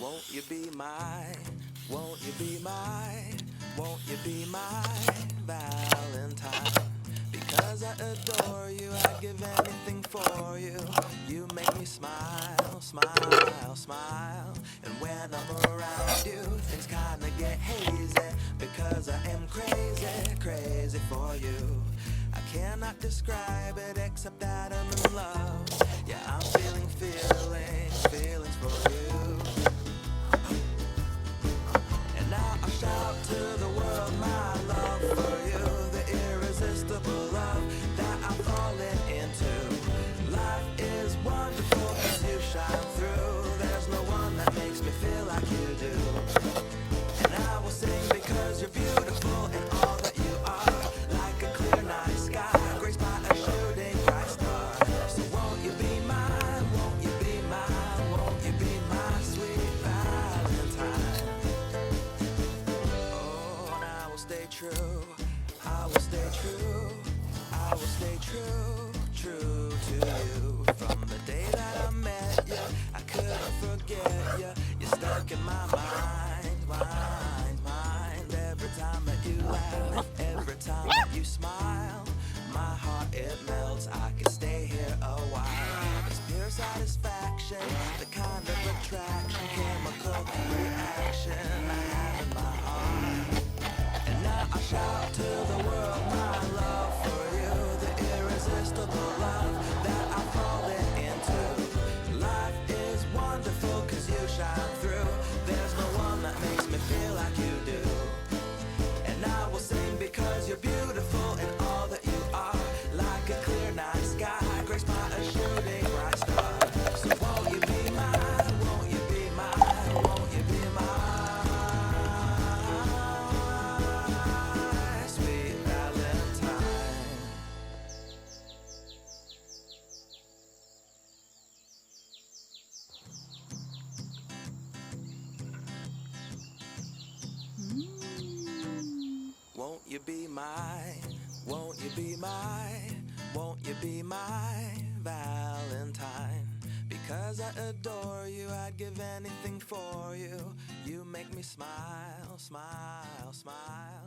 Won't you be mine? Won't you be mine? Won't you be mine, Valentine? Because I adore you, I'd give anything for you. You make me smile, smile, smile. And when I'm around you, things kinda get hazy. Because I am crazy, crazy for you. I cannot describe it except that I'm satisfaction, the kind of attraction, chemical reaction. you be my, won't you be my, won't you be my Valentine? Because I adore you, I'd give anything for you. You make me smile, smile, smile.